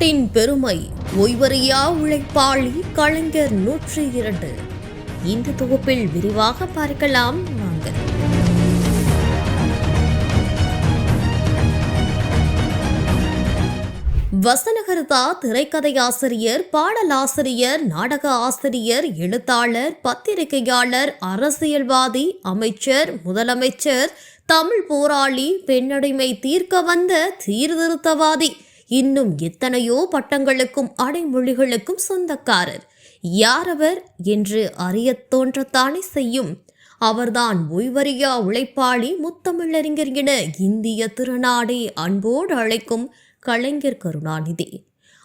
நாட்டின் பெருமை ஓய்வறியா உழைப்பாளி கலைஞர் நூற்றி இரண்டு. இந்த தொகுப்பில் விரிவாக பார்க்கலாம் வாங்க. வசனகர்தா திரைக்கதை ஆசிரியர் பாடலாசிரியர் நாடக ஆசிரியர் எழுத்தாளர் பத்திரிகையாளர் அரசியல்வாதி அமைச்சர் முதலமைச்சர் தமிழ் போராளி பெண்ணடிமை தீர்க்க வந்த சீர்திருத்தவாதி இன்னும் எத்தனையோ பட்டங்களுக்கும் அடைமொழிகளுக்கும் சொந்தக்காரர். யாரவர் என்று அறியத் தோன்றத்தானே செய்யும். அவர்தான் ஓய்வறியா உழைப்பாளி முத்தமிழறிஞர் என இந்திய திருநாடே அன்போடு அழைக்கும் கலைஞர் கருணாநிதி.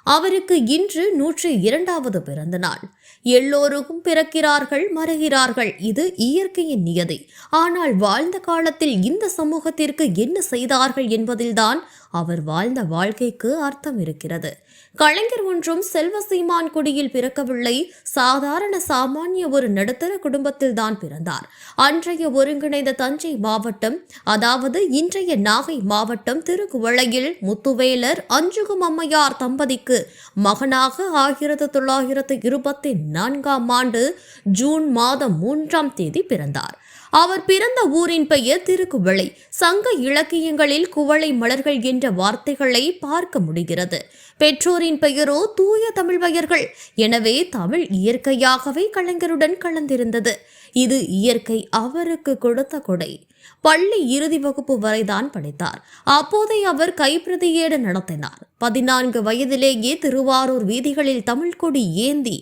அவருக்கு இன்று நூற்றி இரண்டாவது பிறந்த நாள். எல்லோருக்கும் பிறக்கிறார்கள் மறைகிறார்கள் இது இயற்கையின் நியதி. ஆனால் வாழ்ந்த காலத்தில் இந்த சமூகத்திற்கு என்ன செய்தார்கள் என்பதில்தான் அவர் வாழ்ந்த வாழ்க்கைக்கு அர்த்தம் இருக்கிறது. கலைஞர் ஒன்றும் செல்வ சீமான் குடியில் பிறக்கவில்லை. சாதாரண சாமானிய ஒரு நடுத்தர குடும்பத்தில் தான் பிறந்தார். அன்றைய ஒருங்கிணைந்த தஞ்சை மாவட்டம் அதாவது இன்றைய நாகை மாவட்டம் திருக்குவளையில் முத்துவேலர் அஞ்சுகும் அம்மையார் தம்பதிக்கு மகனாக ஆயிரத்து தொள்ளாயிரத்து இருபத்தி நான்காம் ஆண்டு ஜூன் மாதம் மூன்றாம் தேதி பிறந்தார். அவர் பிறந்த ஊரின் பெயர் திருக்குவளை. சங்க இலக்கியங்களில் குவளை மலர்கள் என்ற வார்த்தைகளை பார்க்க முடிகிறது. பெற்றோரின் பெயரோ தூய தமிழ் பெயர்கள். எனவே தமிழ் இயற்கையாகவே கலைஞருடன் கலந்திருந்தது. இது இயற்கை அவருக்கு கொடுத்த கொடை. பள்ளி இறுதி வகுப்பு வரைதான் படித்தார். அப்போதே அவர் கைப்பிரதியேடு நடத்தினார். பதினான்கு வயதிலேயே திருவாரூர் வீதிகளில் தமிழ் கொடி ஏந்தி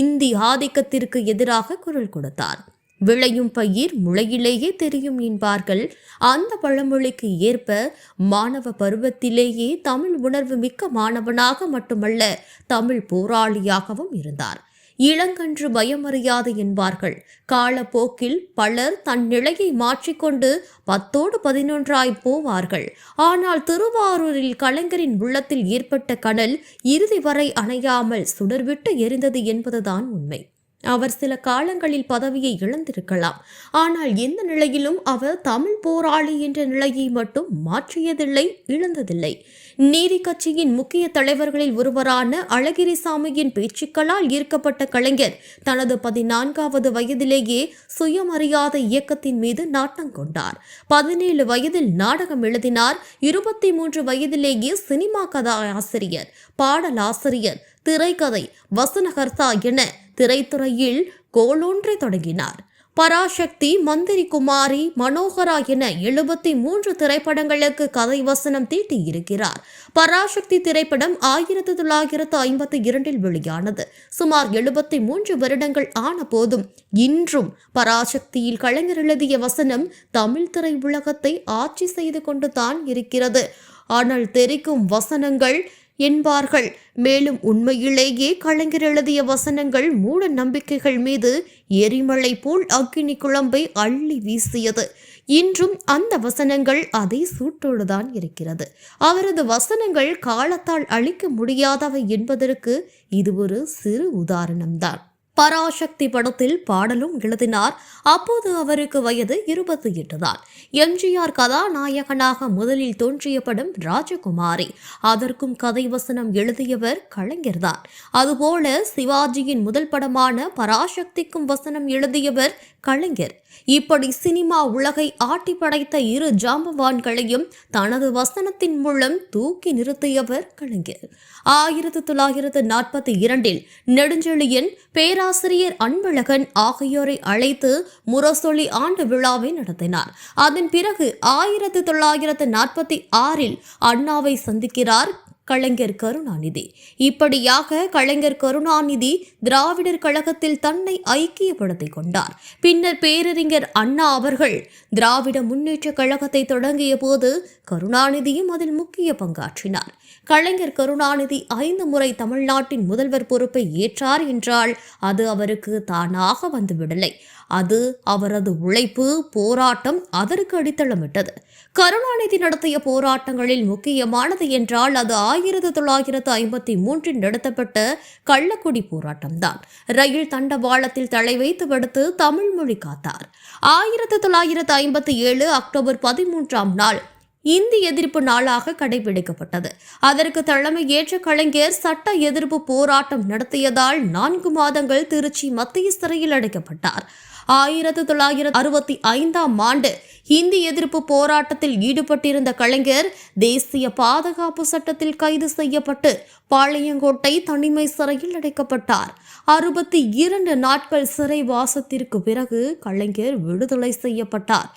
இந்தி ஆதிக்கத்திற்கு எதிராக குரல் கொடுத்தார். விளையும் பயிர் முளையிலேயே தெரியும் என்பார்கள். அந்த பழமொழிக்கு ஏற்ப மாணவ பருவத்திலேயே தமிழ் உணர்வு மிக்க மாணவனாக மட்டுமல்ல தமிழ் போராளியாகவும் இருந்தார். இளங்கன்று பயமறியாது என்பார்கள். காலப்போக்கில் பலர் தன் நிலையை மாற்றிக்கொண்டு பத்தோடு பதினொன்றாய் போவார்கள். ஆனால் திருவாரூரில் கலைஞரின் உள்ளத்தில் ஏற்பட்ட கனல் இறுதி வரை அணையாமல் சுடர்விட்டு எரிந்தது என்பதுதான் உண்மை. அவர் சில காலங்களில் பதவியை இழந்திருக்கலாம். ஆனால் எந்த நிலையிலும் அவர் தமிழ் போராளி என்ற நிலையை மட்டும் மாற்றியதில்லை இழந்ததில்லை. நீதி கட்சியின் முக்கிய தலைவர்களில் ஒருவரான அழகிரிசாமியின் பேச்சுக்களால் ஈர்க்கப்பட்ட கலைஞர் தனது பதினான்காவது வயதிலேயே சுயமரியாதை இயக்கத்தின் மீது நாட்டம் கொண்டார். பதினேழு வயதில் நாடகம் எழுதினார் இருபத்தி மூன்று வயதிலேயே சினிமா கதாசிரியர் பாடலாசிரியர் திரைக்கதை வசனகர்த்தா என திரைத்துறையில் கோலோன்றை தொடங்கினார். பராசக்தி மந்திரி குமாரி மனோகரா என எழுபத்தி மூன்று திரைப்படங்களுக்கு கதை வசனம் தீட்டியிருக்கிறார் பராசக்தி திரைப்படம் ஆயிரத்தி தொள்ளாயிரத்து ஐம்பத்தி இரண்டில் வெளியானது. சுமார் எழுபத்தி மூன்று வருடங்கள் ஆன போதும் இன்றும் பராசக்தியில் கலைஞர் எழுதிய வசனம் தமிழ் திரை உலகத்தை ஆட்சி செய்து கொண்டு தான் இருக்கிறது. ஆனால் தெரிக்கும் வசனங்கள் என்பார்கள். மேலும் உண்மையிலேயே கலைஞர் எழுதிய வசனங்கள் மூட நம்பிக்கைகள் மீது எரிமலை போல் அக்கினி குழம்பை அள்ளி வீசியது. இன்றும் அந்த வசனங்கள் அதே சூட்டோடுதான் இருக்கிறது. அவரது வசனங்கள் காலத்தால் அழிக்க முடியாதவை என்பதற்கு இது ஒரு சிறு உதாரணம்தான். பராசக்தி படத்தில் பாடலும் எழுதினார். அப்போது அவருக்கு வயது இருபத்தி எட்டு தான். எம்ஜிஆர் கதாநாயகனாக முதலில் தோன்றிய படம் ராஜகுமாரி. அதற்கும் கதை வசனம் எழுதியவர் கலைஞர்தான் அதுபோல சிவாஜியின் முதல் படமான பராசக்திக்கும் வசனம் எழுதியவர் கலைஞர். இப்படி சினிமா உலகை ஆட்டி படைத்த இரு ஜாம்பவான்களையும் தனது வசனத்தின் மூலம் தூக்கி நிறுத்தியவர் கலைஞர். ஆயிரத்தி தொள்ளாயிரத்து நாற்பத்தி இரண்டில் நெடுஞ்செழியன் பேராசிரியர் அன்பழகன் ஆகியோரை அழைத்து முரசொலி ஆண்டு விழாவை நடத்தினார். அதன் பிறகு ஆயிரத்தி தொள்ளாயிரத்து நாற்பத்தி ஆறில் அண்ணாவை சந்திக்கிறார் கலைஞர் கருணாநிதி. இப்படியாக கலைஞர் கருணாநிதி திராவிடர் கழகத்தில் தன்னை ஐக்கியப்படுத்திக் கொண்டார். பின்னர் பேரறிஞர் அண்ணா அவர்கள் திராவிட முன்னேற்ற கழகத்தை தொடங்கிய போது கருணாநிதியும் அதில் முக்கிய பங்காற்றினார். கலைஞர் கருணாநிதி ஐந்து முறை தமிழ்நாட்டின் முதல்வர் பொறுப்பை ஏற்றார் என்றால் அது அவருக்கு தானாக வந்துவிடலை. அது அவரது உழைப்பு போராட்டம் அதற்கு அடித்தளமிட்டது. கருணாநிதி நடத்திய போராட்டங்களில் முக்கியமானது என்றால் அது ஆயிரத்தி தொள்ளாயிரத்து ஐம்பத்தி மூன்றில் நடத்தப்பட்ட கள்ளக்குடி போராட்டம்தான். ரயில் தண்டவாளத்தில் தலை வைத்து படுத்து தமிழ் மொழி காத்தார். ஆயிரத்தி தொள்ளாயிரத்து ஐம்பத்தி ஏழு அக்டோபர் பதிமூன்றாம் நாள் இந்தி எதிர்ப்பு நாளாக கடைபிடிக்கப்பட்டது. அதற்கு தலைமை ஏற்ற கலைஞர் சட்ட எதிர்ப்பு போராட்டம் நடத்தியதால் நான்கு மாதங்கள் திருச்சி மத்திய சிறையில் அடைக்கப்பட்டார். ஆயிரத்து தொள்ளாயிரத்து அறுபத்தி ஐந்தாம் ஆண்டு ஹிந்தி எதிர்ப்பு போராட்டத்தில் ஈடுபட்டிருந்த கலைஞர் தேசிய பாதுகாப்பு சட்டத்தில் கைது செய்யப்பட்டு பாளையங்கோட்டை தனிமை சிறையில் அடைக்கப்பட்டார். அறுபத்தி இரண்டு நாட்கள் சிறை வாசத்திற்கு பிறகு கலைஞர் விடுதலை செய்யப்பட்டார்.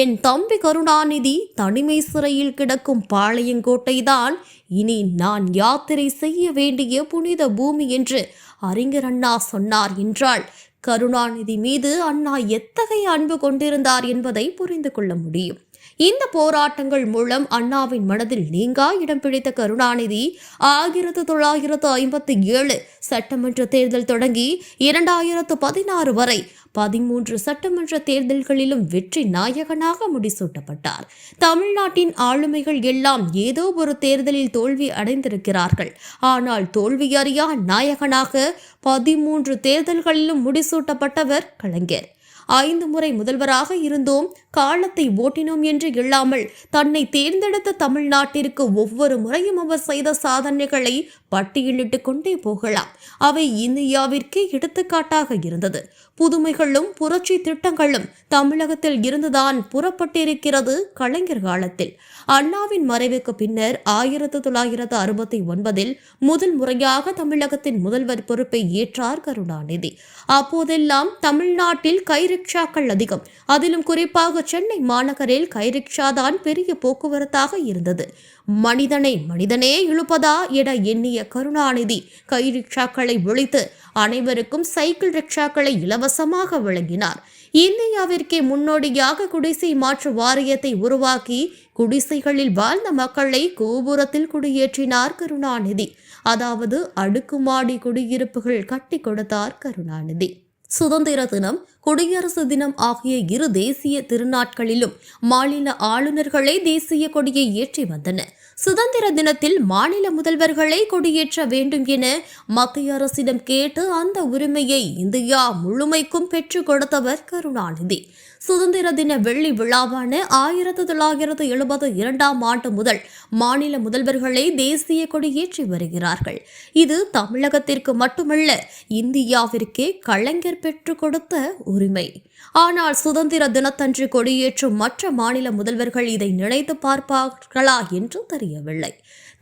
என் தம்பி கருணாநிதி தனிமை சிறையில் கிடக்கும் பாளையங்கோட்டை தான் இனி நான் யாத்திரை செய்ய வேண்டிய புனித பூமி என்று அறிஞர் அண்ணா சொன்னார் என்றால் கருணாநிதி மீது அண்ணா எத்தகைய அன்பு கொண்டிருந்தார் என்பதை புரிந்து கொள்ள முடியும். இந்த போராட்டங்கள் மூலம் அண்ணாவின் மனதில் நீங்கா இடம் பிடித்த கருணாநிதி ஆயிரத்து தொள்ளாயிரத்து ஐம்பத்தி ஏழு சட்டமன்ற தேர்தல் தொடங்கி இரண்டாயிரத்து பதினாறு வரை பதிமூன்று சட்டமன்ற தேர்தல்களிலும் வெற்றி நாயகனாக முடிசூட்டப்பட்டார். தமிழ்நாட்டின் ஆளுமைகள் எல்லாம் ஏதோ ஒரு தேர்தலில் தோல்வி அடைந்திருக்கிறார்கள். ஆனால் தோல்வியறியா நாயகனாக பதிமூன்று தேர்தல்களிலும் முடிசூட்டப்பட்டவர் கலைஞர். ஐந்து முறை முதல்வராக இருந்தோம். காலத்தை ஓட்டினோம் என்று இல்லாமல் தன்னை தேர்ந்தெடுத்த தமிழ்நாட்டிற்கு ஒவ்வொரு முறையும் அவர் செய்த சாதனைகளை பட்டியலிட்டு கொண்டே போகலாம். அவை இந்தியாவிற்கே எடுத்துக்காட்டாக இருந்தது. புதுமைகளும் புரட்சி திட்டங்களும் தமிழகத்தில் இருந்துதான் புறப்பட்டிருக்கிறது கலைஞர் காலத்தில். அண்ணாவின் மறைவுக்கு பின்னர் ஆயிரத்து தொள்ளாயிரத்து அறுபத்தி ஒன்பதில் முதல் முறையாக தமிழகத்தின் முதல்வர் பொறுப்பை ஏற்றார் கருணாநிதி. அப்போதெல்லாம் தமிழ்நாட்டில் கைரிக்ஷாக்கள் அதிகம். அதிலும் குறிப்பாக சென்னை மாநகரில் கைரிக்ஷா தான் பெரிய போக்குவரத்தாக இருந்தது. மனிதனை மனிதனே இழுப்பதா என எண்ணிய கருணாநிதி கை ரிக்ஷாக்களை ஒழித்து அனைவருக்கும் சைக்கிள் ரிக்ஷாக்களை இலவசமாக வழங்கினார். இந்தியாவிற்கே முன்னோடியாக குடிசை மாற்று வாரியத்தை உருவாக்கி குடிசைகளில் வாழ்ந்த மக்களை கோபுரத்தில் குடியேற்றினார் கருணாநிதி. அதாவது அடுக்குமாடி குடியிருப்புகள் கட்டி கொடுத்தார் கருணாநிதி. சுதந்திர தினம் குடியரசு தினம் ஆகிய இரு தேசிய திருநாட்களிலும் மாநில ஆளுநர்களே தேசிய கொடியை ஏற்றி வந்தனர். சுதந்திர தினத்தில் மாநில முதல்வர்களை கொடியேற்ற வேண்டும் என மத்திய அரசிடம் கேட்டு அந்த உரிமையை இந்தியா முழுமைக்கும் பெற்றுக் கொடுத்தவர் கருணாநிதி. சுதந்திர தின வெள்ளி விழாவான ஆயிரத்தி தொள்ளாயிரத்து எழுபது இரண்டாம் ஆண்டு முதல் மாநில முதல்வர்களை தேசிய கொடியேற்றி வருகிறார்கள். இது தமிழகத்திற்கு மட்டுமல்ல இந்தியாவிற்கே கலைஞர் பெற்றுக் கொடுத்த உரிமை. ஆனால் சுதந்திர தினத்தன்று கொடியேற்றும் மற்ற மாநில முதல்வர்கள் இதை நினைத்து பார்ப்பார்களா என்று தெரியவில்லை.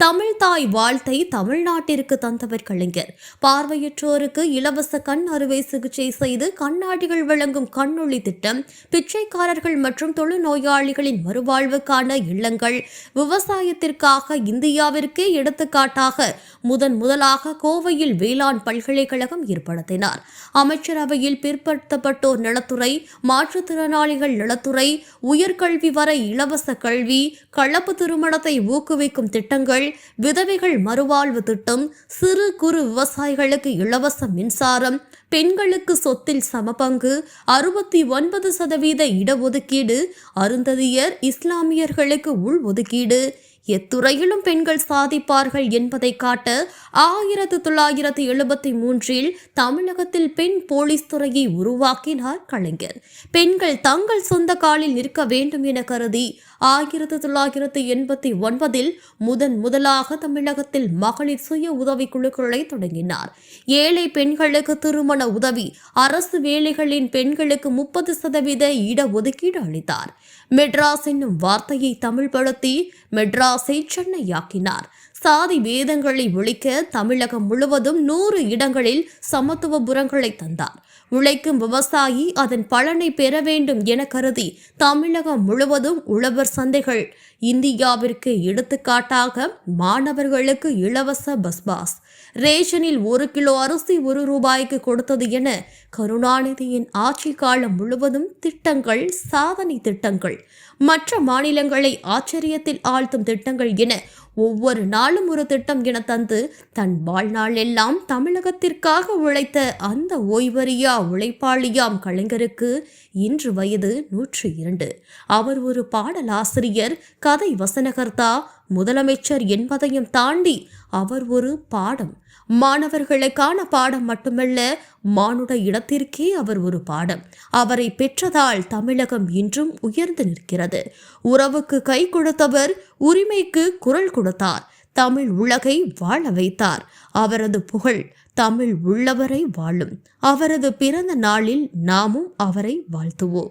தமிழ் தாய் வாழ்த்தை தமிழ்நாட்டிற்கு தந்தவர் கலைஞர். பார்வையற்றோருக்கு இலவச கண் அறுவை சிகிச்சை செய்து கண்ணாடிகள் வழங்கும் கண்ணொளி திட்டம் பிச்சைக்காரர்கள் மற்றும் தொழுநோயாளிகளின் மறுவாழ்வுக்கான இல்லங்கள் விவசாயத்திற்காக இந்தியாவிற்கே எடுத்துக்காட்டாக முதன் முதலாக கோவையில் வேளாண் பல்கலைக்கழகம் ஏற்படுத்தினார். அமைச்சரவையில் பிற்படுத்தப்பட்டோர் நலத்துறை மாற்றுத்திறனாளிகள் நலத்துறை உயர்கல்வி வரை இலவச கல்வி கலப்பு திருமணத்தை ஊக்குவிக்கும் திட்டங்கள் விதவைகள் மறுவாழ்வு திட்டம் சிறு குறு விவசாயிகளுக்கு இலவச மின்சாரம் பெண்களுக்கு சொத்தில் சமபங்கு அறுபத்தி ஒன்பது சதவீத இடஒதுக்கீடு அருந்ததியர் இஸ்லாமியர்களுக்கு உள் ஒதுக்கீடு எத்துறையிலும் பெண்கள் சாதிப்பார்கள் என்பதை காட்ட ஆயிரத்து தொள்ளாயிரத்து எழுபத்தி மூன்றில் தமிழகத்தில் பெண் போலீஸ் துறையை உருவாக்கினார் கலைஞர். பெண்கள் தங்கள் சொந்த காலில் நிற்க வேண்டும் என கருதி ஆயிரத்து தொள்ளாயிரத்து எண்பத்தி ஒன்பதில் முதன் முதலாக தமிழகத்தில் மகளிர் சுய உதவிக் குழுக்களை தொடங்கினார். ஏழை பெண்களுக்கு திருமண உதவி அரசு வேலைகளின் பெண்களுக்கு முப்பது சதவீத இடஒதுக்கீடு அளித்தார். மெட்ராஸ் என்னும் வார்த்தையை தமிழ்படுத்தி மெட்ராஸை சென்னையாக்கினார். சாதி வேதங்களை ஒழிக்க தமிழகம் முழுவதும் நூறு இடங்களில் சமத்துவபுரங்களை தந்தார். உழைக்கும் விவசாயி அதன் பலனை பெற வேண்டும் என கருதி தமிழகம் முழுவதும் உழவர் சந்தைகள். இந்தியாவிற்கு எடுத்துக்காட்டாக மாணவர்களுக்கு இலவச பஸ் பாஸ். ரேஷனில் ஒரு கிலோ அரிசி ஒரு ரூபாய்க்கு கொடுத்தது என கருணாநிதியின் ஆட்சி காலம் முழுவதும் திட்டங்கள் சாதனை திட்டங்கள் மற்ற மாநிலங்களை ஆச்சரியத்தில் ஆழ்த்தும் திட்டங்கள் என ஒவ்வொரு நாளும் ஒரு திட்டம் என தந்து தன் வாழ்நாள் எல்லாம் தமிழகத்திற்காக உழைத்த அந்த ஓய்வறியா உழைப்பாளியாம் கலைஞருக்கு இன்று வயது நூற்றி இரண்டு. அவர் ஒரு பாடலாசிரியர் கதை வசனகர்த்தா முதலமைச்சர் என்பதையும் தாண்டி அவர் ஒரு பாடம். மாணவர்களுக்கான பாடம் மட்டுமல்ல மானுட இடத்திற்கே அவர் ஒரு பாடம். அவரை பெற்றதால் தமிழகம் இன்றும் உயர்ந்து நிற்கிறது. உறவுக்கு கை கொடுத்தவர் உரிமைக்கு குரல் கொடுத்தார். தமிழ் உலகை வாழ வைத்தார். அவரது புகழ் தமிழ் உள்ளவரை வாழும். அவரது பிறந்த நாளில் நாமும் அவரை வாழ்த்துவோம்.